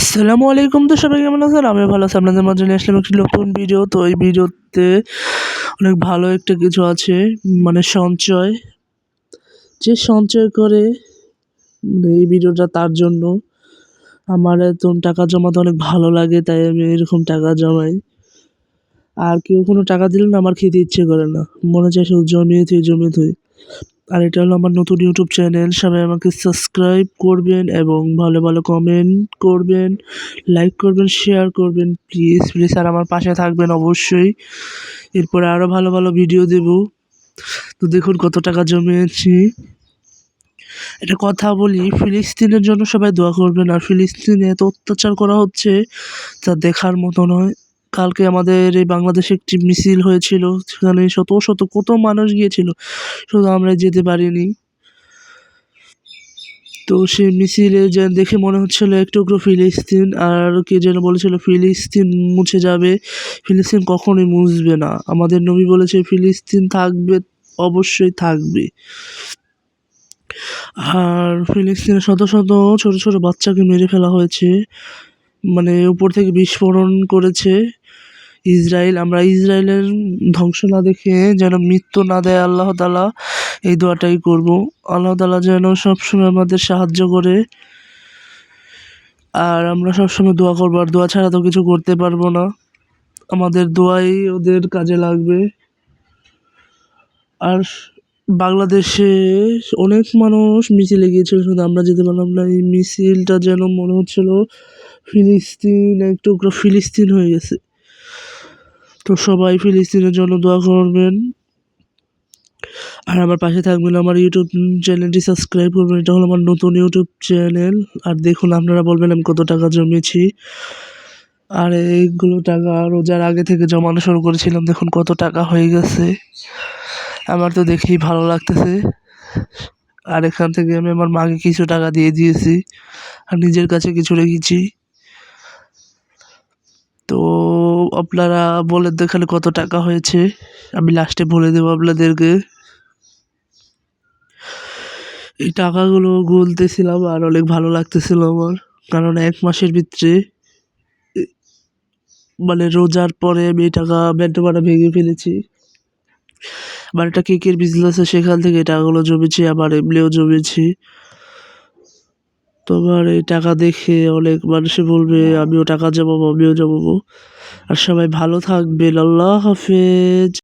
আসসালামু আলাইকুম তো সবাই, কেমন আছেন? আমি ভালো আছি। আপনাদের মাঝে নিয়ে আসলাম একটি নতুন ভিডিও তো এই ভিডিওতে অনেক ভালো একটা কিছু আছে মানে সঞ্চয়। যে সঞ্চয় করে মানে এই ভিডিওটা তার জন্য। আমার এত টাকা জমাতে অনেক ভালো লাগে, তাই আমি এরকম টাকা জমাই। আর কেউ কোনো টাকা দিলে না, আমার খেতে ইচ্ছে করে না। মনে চায় শুধু জমিয়ে থুই জমিয়ে থুই। আর এটা হলো আমার নতুন ইউটিউব চ্যানেল সবাই আমাকে সাবস্ক্রাইব করবেন এবং ভালো ভালো কমেন্ট করবেন লাইক করবেন শেয়ার করবেন। প্লিজ প্লিজ আর আমার পাশে থাকবেন অবশ্যই। এরপরে আরও ভালো ভালো ভিডিও দেব। তো দেখুন কত টাকা জমিয়েছি। একটা কথা বলি, ফিলিস্তিনের জন্য সবাই দোয়া করবেন। আর ফিলিস্তিনে এত অত্যাচার করা হচ্ছে, তা দেখার মতো নয়। কালকে আমাদের এই বাংলাদেশে একটি মিছিল হয়েছিল, সেখানে শত শত কত মানুষ গিয়েছিল, শুধু আমরা যেতে পারিনি। তো সেই মিছিলে যে দেখে মনে হচ্ছিল একটু একটু ফিলিস্তিন, আর কে যেন বলেছিল, ফিলিস্তিন মুছে যাবে, ফিলিস্তিন কখনোই মুছবে না। আমাদের নবী বলেছে, ফিলিস্তিন থাকবে, অবশ্যই থাকবে। আর ফিলিস্তিনে শত শত ছোট ছোট বাচ্চাকে মেরে ফেলা হয়েছে। মানে উপর থেকে বিস্ফোরণ করেছে ইসরায়েল। আমরা ইসরায়েলের ধ্বংস না দেখে যেন মৃত্যু না দেয় আল্লাহ তালা এই দোয়াটাই করব। আল্লাহ তালা যেন সবসময় আমাদের সাহায্য করে। আর আমরা সবসময় দোয়া করব, আর দোয়া ছাড়া তো কিছু করতে পারব না। আমাদের দোয়াই ওদের কাজে লাগবে। আর বাংলাদেশে অনেক মানুষ মিছিলে গিয়েছিল, শুধু আমরা যেতে পারলাম না, এই মিছিলটা যেন মনে হচ্ছিল ফিলিস্তিন একটু ফিলিস্তিন হয়ে গেছে। তো সবাই ফিলিস্তিনের জন্য দোয়া করবেন। আর আমার পাশে থাকবেন আমার ইউটিউব চ্যানেলটি সাবস্ক্রাইব করবেন। এটা হলো আমার নতুন ইউটিউব চ্যানেল। আর দেখুন, আপনারা বলবেন, আমি কত টাকা জমিয়েছি আর এইগুলো টাকা রোজার আগে থেকে জমানো শুরু করেছিলাম। দেখুন, কত টাকা হয়ে গেছে। আমার তো দেখেই ভালো লাগতেছে। আর এখান থেকে আমি আমার মাকে কিছু টাকা দিয়ে দিয়েছি। আর নিজের কাছে কিছু রেখেছি। তো আপনারা বলে দেখালে কত টাকা হয়েছে? আমি লাস্টে বলে দেবো আপনাদেরকে। এই টাকাগুলো গুনতেছিলাম আর অনেক ভালো লাগতেছিল আমার। কারণ এক মাসের ভিতরে মানে রোজার পরে আমি এই টাকা ব্যান্ডোমারা ভেঙে ফেলেছি। আমার একটা কেকের বিজনেস আছে সেখান থেকে টাকাগুলো জমেছি, আবার এমনিও জমেছি। তোমার এই টাকা দেখে অনেক মানুষে বলবে আমিও টাকা জমাবো আমিও জমাবো। আর সবাই ভালো থাকবেন আল্লাহ হাফেজ।